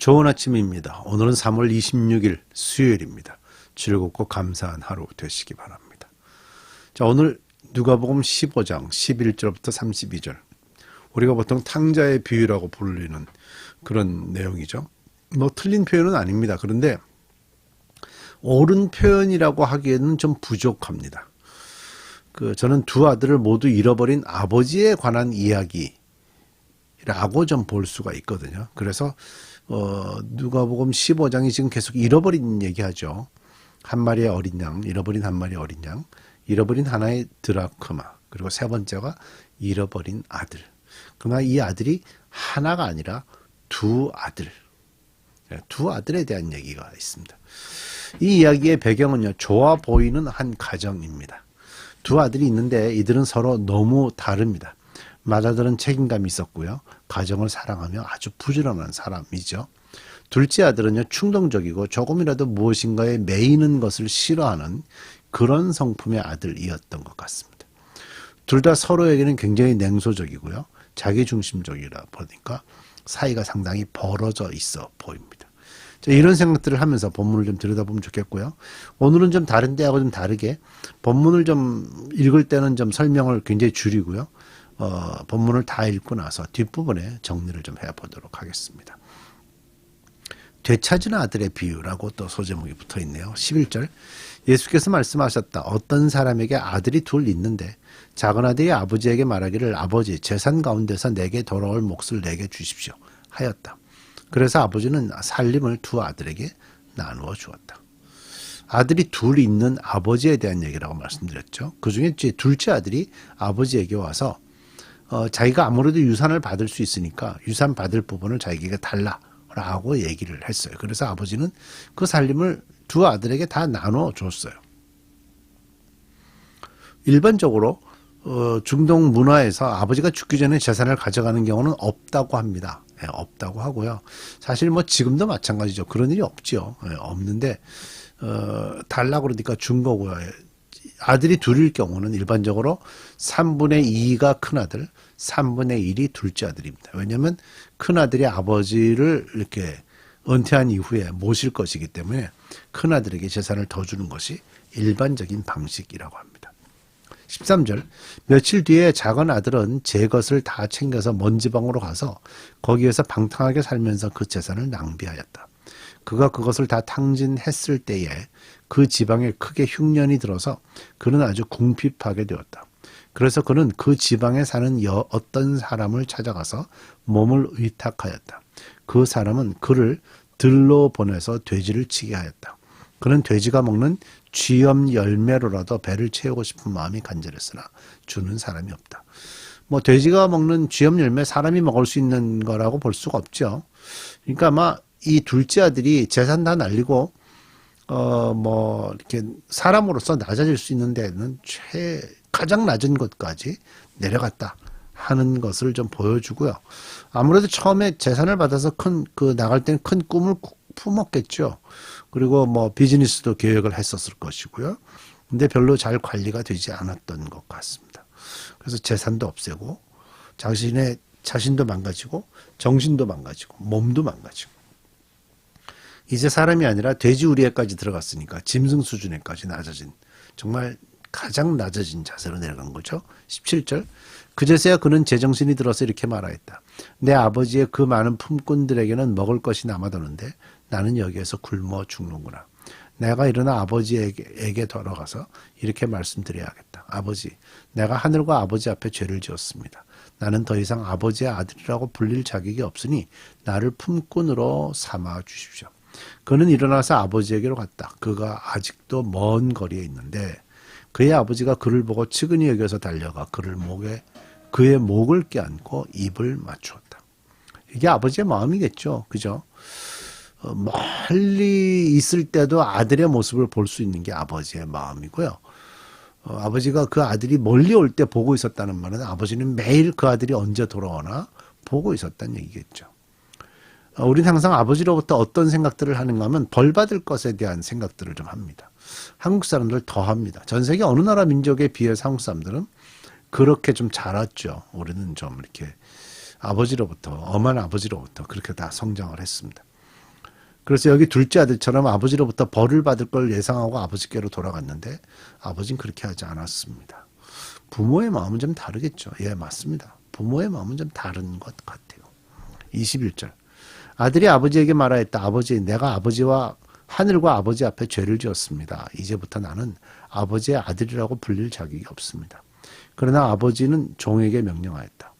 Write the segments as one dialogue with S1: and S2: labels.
S1: 좋은 아침입니다. 오늘은 3월 26일 수요일입니다. 즐겁고 감사한 하루 되시기 바랍니다. 자, 오늘 누가복음 15장 11절부터 32절. 우리가 보통 탕자의 비유라고 불리는 그런 내용이죠. 뭐 틀린 표현은 아닙니다. 그런데 옳은 표현이라고 하기에는 좀 부족합니다. 그 저는 두 아들을 모두 잃어버린 아버지에 관한 이야기라고 좀 볼 수가 있거든요. 그래서 어 누가복음 15장이 지금 계속 잃어버린 얘기하죠. 한 마리의 어린 양, 잃어버린 한 마리의 어린 양, 잃어버린 하나의 드라크마, 그리고 세 번째가 잃어버린 아들. 그러나 이 아들이 하나가 아니라 두 아들. 예, 두 아들에 대한 얘기가 있습니다. 이 이야기의 배경은요, 좋아 보이는 한 가정입니다. 두 아들이 있는데 이들은 서로 너무 다릅니다. 맏아들은 책임감이 있었고요. 가정을 사랑하며 아주 부지런한 사람이죠. 둘째 아들은요, 충동적이고 조금이라도 무엇인가에 매이는 것을 싫어하는 그런 성품의 아들이었던 것 같습니다. 둘 다 서로에게는 굉장히 냉소적이고요. 자기중심적이라 보니까 사이가 상당히 벌어져 있어 보입니다. 자, 이런 생각들을 하면서 본문을 좀 들여다보면 좋겠고요. 오늘은 좀 다른 때하고 좀 다르게 본문을 좀 읽을 때는 좀 설명을 굉장히 줄이고요. 어, 본문을 다 읽고 나서 뒷부분에 정리를 좀 해보도록 하겠습니다. 되찾은 아들의 비유라고 또 소제목이 붙어 있네요. 11절. 예수께서 말씀하셨다. 어떤 사람에게 아들이 둘 있는데 작은 아들이 아버지에게 말하기를 아버지 재산 가운데서 내게 돌아올 몫을 내게 주십시오 하였다. 그래서 아버지는 살림을 두 아들에게 나누어 주었다. 아들이 둘 있는 아버지에 대한 얘기라고 말씀드렸죠. 그 중에 둘째 아들이 아버지에게 와서 어, 자기가 아무래도 유산을 받을 수 있으니까 유산 받을 부분을 자기에게 달라라고 얘기를 했어요. 그래서 아버지는 그 살림을 두 아들에게 다 나눠 줬어요. 일반적으로 어, 중동 문화에서 아버지가 죽기 전에 재산을 가져가는 경우는 없다고 합니다. 예, 없다고 하고요. 사실 뭐 지금도 마찬가지죠. 그런 일이 없죠. 예, 없는데 어, 달라 그러니까 준 거고요. 아들이 둘일 경우는 일반적으로 3분의 2가 큰아들, 3분의 1이 둘째 아들입니다. 왜냐하면 큰아들이 아버지를 이렇게 은퇴한 이후에 모실 것이기 때문에 큰아들에게 재산을 더 주는 것이 일반적인 방식이라고 합니다. 13절 며칠 뒤에 작은 아들은 제 것을 다 챙겨서 먼 지방으로 가서 거기에서 방탕하게 살면서 그 재산을 낭비하였다. 그가 그것을 다 탕진했을 때에 그 지방에 크게 흉년이 들어서 그는 아주 궁핍하게 되었다. 그래서 그는 그 지방에 사는 여 어떤 사람을 찾아가서 몸을 의탁하였다. 그 사람은 그를 들로 보내서 돼지를 치게 하였다. 그는 돼지가 먹는 쥐염 열매로라도 배를 채우고 싶은 마음이 간절했으나 주는 사람이 없다. 뭐 돼지가 먹는 쥐염 열매 사람이 먹을 수 있는 거라고 볼 수가 없죠. 그러니까 아마 이 둘째 아들이 재산 다 날리고 어 뭐 이렇게 사람으로서 낮아질 수 있는 데는 최 가장 낮은 것까지 내려갔다 하는 것을 좀 보여주고요. 아무래도 처음에 재산을 받아서 큰 그 나갈 때는 큰 꿈을 품었겠죠. 그리고 뭐 비즈니스도 계획을 했었을 것이고요. 근데 별로 잘 관리가 되지 않았던 것 같습니다. 그래서 재산도 없애고 자신의 자신도 망가지고 정신도 망가지고 몸도 망가지고 이제 사람이 아니라 돼지 우리에까지 들어갔으니까 짐승 수준에까지 낮아진 정말 가장 낮아진 자세로 내려간 거죠. 17절. 그제서야 그는 제정신이 들어서 이렇게 말하였다. 내 아버지의 그 많은 품꾼들에게는 먹을 것이 남아도는데 나는 여기에서 굶어 죽는구나. 내가 일어나 아버지에게 돌아가서 이렇게 말씀드려야겠다. 아버지, 내가 하늘과 아버지 앞에 죄를 지었습니다. 나는 더 이상 아버지의 아들이라고 불릴 자격이 없으니 나를 품꾼으로 삼아 주십시오. 그는 일어나서 아버지에게로 갔다. 그가 아직도 먼 거리에 있는데 그의 아버지가 그를 보고 측은히 여겨서 달려가 그를 목에 그의 목을 껴안고 입을 맞추었다. 이게 아버지의 마음이겠죠. 그죠? 어, 멀리 있을 때도 아들의 모습을 볼 수 있는 게 아버지의 마음이고요. 어, 아버지가 그 아들이 멀리 올 때 보고 있었다는 말은 아버지는 매일 그 아들이 언제 돌아오나 보고 있었다는 얘기겠죠. 어, 우리는 항상 아버지로부터 어떤 생각들을 하는가 하면 벌 받을 것에 대한 생각들을 좀 합니다. 한국 사람들 더 합니다. 전 세계 어느 나라 민족에 비해서 한국 사람들은 그렇게 좀 자랐죠. 우리는 좀 이렇게 아버지로부터, 엄한 아버지로부터 그렇게 다 성장을 했습니다. 그래서 여기 둘째 아들처럼 아버지로부터 벌을 받을 걸 예상하고 아버지께로 돌아갔는데 아버지는 그렇게 하지 않았습니다. 부모의 마음은 좀 다르겠죠. 예, 맞습니다. 부모의 마음은 좀 다른 것 같아요. 21절. 아들이 아버지에게 말하였다. 아버지, 내가 아버지와 하늘과 아버지 앞에 죄를 지었습니다. 이제부터 나는 아버지의 아들이라고 불릴 자격이 없습니다. 그러나 아버지는 종에게 명령하였다.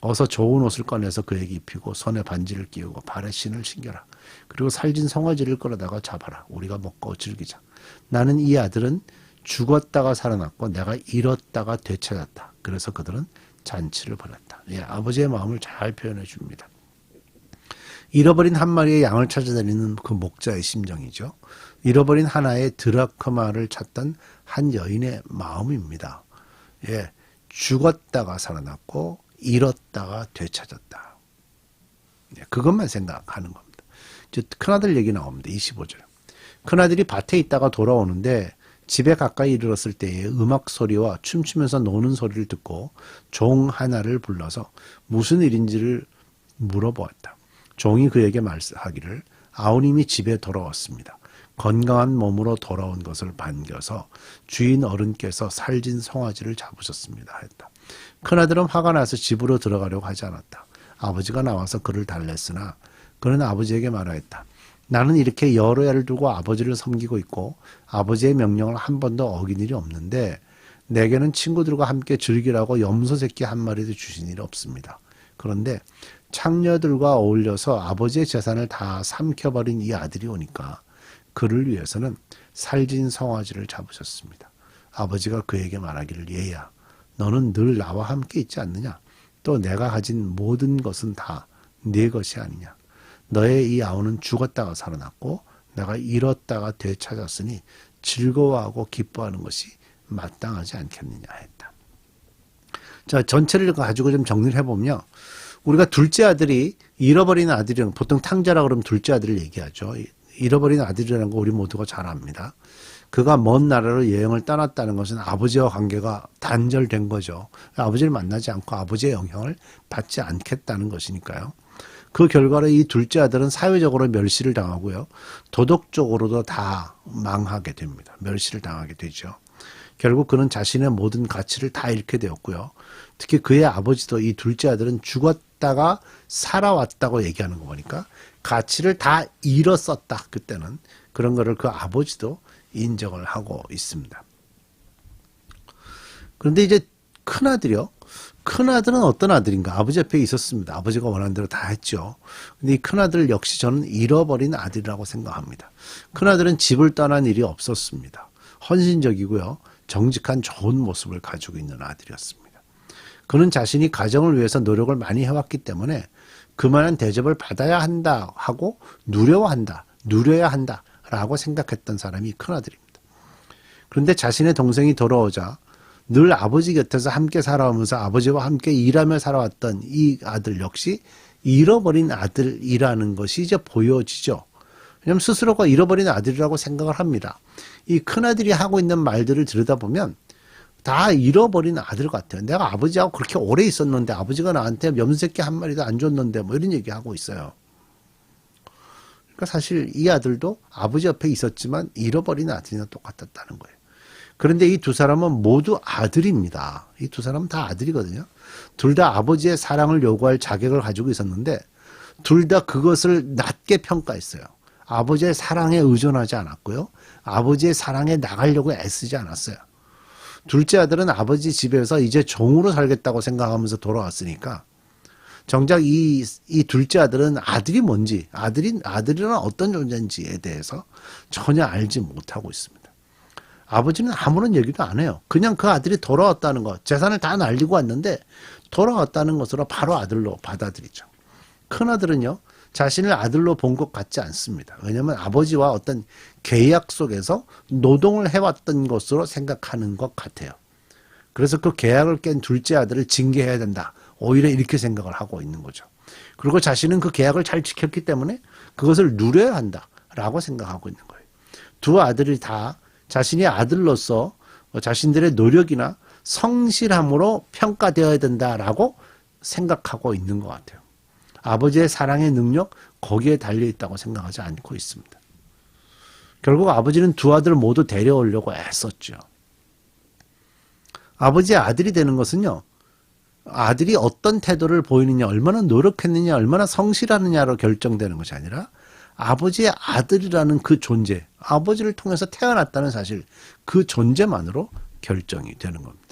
S1: 어서 좋은 옷을 꺼내서 그에게 입히고 손에 반지를 끼우고 발에 신을 신겨라. 그리고 살진 송아지를 끌어다가 잡아라. 우리가 먹고 즐기자. 나는 이 아들은 죽었다가 살아났고 내가 잃었다가 되찾았다. 그래서 그들은 잔치를 벌였다. 예, 아버지의 마음을 잘 표현해 줍니다. 잃어버린 한 마리의 양을 찾아다니는 그 목자의 심정이죠. 잃어버린 하나의 드라크마를 찾던 한 여인의 마음입니다. 예, 죽었다가 살아났고 잃었다가 되찾았다. 예, 그것만 생각하는 겁니다. 큰아들 얘기 나옵니다. 25절. 큰아들이 밭에 있다가 돌아오는데 집에 가까이 이르렀을 때에 음악 소리와 춤추면서 노는 소리를 듣고 종 하나를 불러서 무슨 일인지를 물어보았다. 종이 그에게 말하기를 아우님이 집에 돌아왔습니다. 건강한 몸으로 돌아온 것을 반겨서 주인 어른께서 살진 송아지를 잡으셨습니다. 했다. 큰아들은 화가 나서 집으로 들어가려고 하지 않았다. 아버지가 나와서 그를 달랬으나 그는 아버지에게 말하였다. 나는 이렇게 여러 해를 두고 아버지를 섬기고 있고 아버지의 명령을 한 번도 어긴 일이 없는데 내게는 친구들과 함께 즐기라고 염소 새끼 한 마리도 주신 일이 없습니다. 그런데 창녀들과 어울려서 아버지의 재산을 다 삼켜버린 이 아들이 오니까 그를 위해서는 살진 성화지를 잡으셨습니다. 아버지가 그에게 말하기를 얘야 너는 늘 나와 함께 있지 않느냐 또 내가 가진 모든 것은 다네 것이 아니냐 너의 이 아우는 죽었다가 살아났고 내가 잃었다가 되찾았으니 즐거워하고 기뻐하는 것이 마땅하지 않겠느냐 했다. 자, 전체를 가지고 좀 정리를 해보면 우리가 둘째 아들이 잃어버린 아들이랑 보통 탕자라 그러면 둘째 아들을 얘기하죠. 잃어버린 아들이라는 거 우리 모두가 잘 압니다. 그가 먼 나라로 여행을 떠났다는 것은 아버지와 관계가 단절된 거죠. 아버지를 만나지 않고 아버지의 영향을 받지 않겠다는 것이니까요. 그 결과로 이 둘째 아들은 사회적으로 멸시를 당하고요. 도덕적으로도 다 망하게 됩니다. 멸시를 당하게 되죠. 결국 그는 자신의 모든 가치를 다 잃게 되었고요. 특히 그의 아버지도 이 둘째 아들은 죽었다가 살아왔다고 얘기하는 거 보니까 가치를 다 잃었었다. 그때는 그런 거를 그 아버지도 인정을 하고 있습니다. 그런데 이제 큰 아들이요. 큰 아들은 어떤 아들인가? 아버지 옆에 있었습니다. 아버지가 원하는 대로 다 했죠. 근데 이 큰 아들 역시 저는 잃어버린 아들이라고 생각합니다. 큰 아들은 집을 떠난 일이 없었습니다. 헌신적이고요. 정직한 좋은 모습을 가지고 있는 아들이었습니다. 그는 자신이 가정을 위해서 노력을 많이 해왔기 때문에 그만한 대접을 받아야 한다 하고 누려한다, 누려야 한다 라고 생각했던 사람이 큰아들입니다. 그런데 자신의 동생이 돌아오자 늘 아버지 곁에서 함께 살아오면서 아버지와 함께 일하며 살아왔던 이 아들 역시 잃어버린 아들이라는 것이 이제 보여지죠. 왜냐하면 스스로가 잃어버린 아들이라고 생각을 합니다. 이 큰아들이 하고 있는 말들을 들여다보면 다 잃어버린 아들 같아요. 내가 아버지하고 그렇게 오래 있었는데 아버지가 나한테 염색기 한 마리도 안 줬는데 뭐 이런 얘기 하고 있어요. 그러니까 사실 이 아들도 아버지 옆에 있었지만 잃어버린 아들이나 똑같았다는 거예요. 그런데 이 두 사람은 모두 아들입니다. 이 두 사람은 다 아들이거든요. 둘 다 아버지의 사랑을 요구할 자격을 가지고 있었는데 둘 다 그것을 낮게 평가했어요. 아버지의 사랑에 의존하지 않았고요. 아버지의 사랑에 나가려고 애쓰지 않았어요. 둘째 아들은 아버지 집에서 이제 종으로 살겠다고 생각하면서 돌아왔으니까 정작 이, 이 둘째 아들은 아들이 뭔지, 아들이, 아들이란 어떤 존재인지에 대해서 전혀 알지 못하고 있습니다. 아버지는 아무런 얘기도 안 해요. 그냥 그 아들이 돌아왔다는 것, 재산을 다 날리고 왔는데 돌아왔다는 것으로 바로 아들로 받아들이죠. 큰 아들은요, 자신을 아들로 본 것 같지 않습니다. 왜냐하면 아버지와 어떤 계약 속에서 노동을 해왔던 것으로 생각하는 것 같아요. 그래서 그 계약을 깬 둘째 아들을 징계해야 된다. 오히려 이렇게 생각을 하고 있는 거죠. 그리고 자신은 그 계약을 잘 지켰기 때문에 그것을 누려야 한다라고 생각하고 있는 거예요. 두 아들이 다 자신의 아들로서 자신들의 노력이나 성실함으로 평가되어야 된다라고 생각하고 있는 것 같아요. 아버지의 사랑의 능력, 거기에 달려 있다고 생각하지 않고 있습니다. 결국 아버지는 두 아들 모두 데려오려고 애썼죠. 아버지의 아들이 되는 것은요. 아들이 어떤 태도를 보이느냐, 얼마나 노력했느냐, 얼마나 성실하느냐로 결정되는 것이 아니라 아버지의 아들이라는 그 존재, 아버지를 통해서 태어났다는 사실, 그 존재만으로 결정이 되는 겁니다.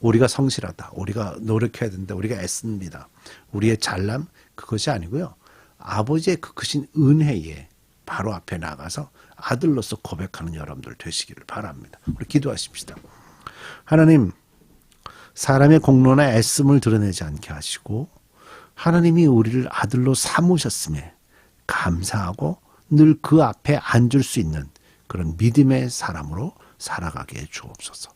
S1: 우리가 성실하다, 우리가 노력해야 된다, 우리가 애씁니다. 우리의 잘남, 그것이 아니고요. 아버지의 그 크신 은혜에 바로 앞에 나가서 아들로서 고백하는 여러분들 되시기를 바랍니다. 우리 기도하십시다. 하나님, 사람의 공로나 애씀을 드러내지 않게 하시고 하나님이 우리를 아들로 삼으셨음에 감사하고 늘 그 앞에 앉을 수 있는 그런 믿음의 사람으로 살아가게 해 주옵소서.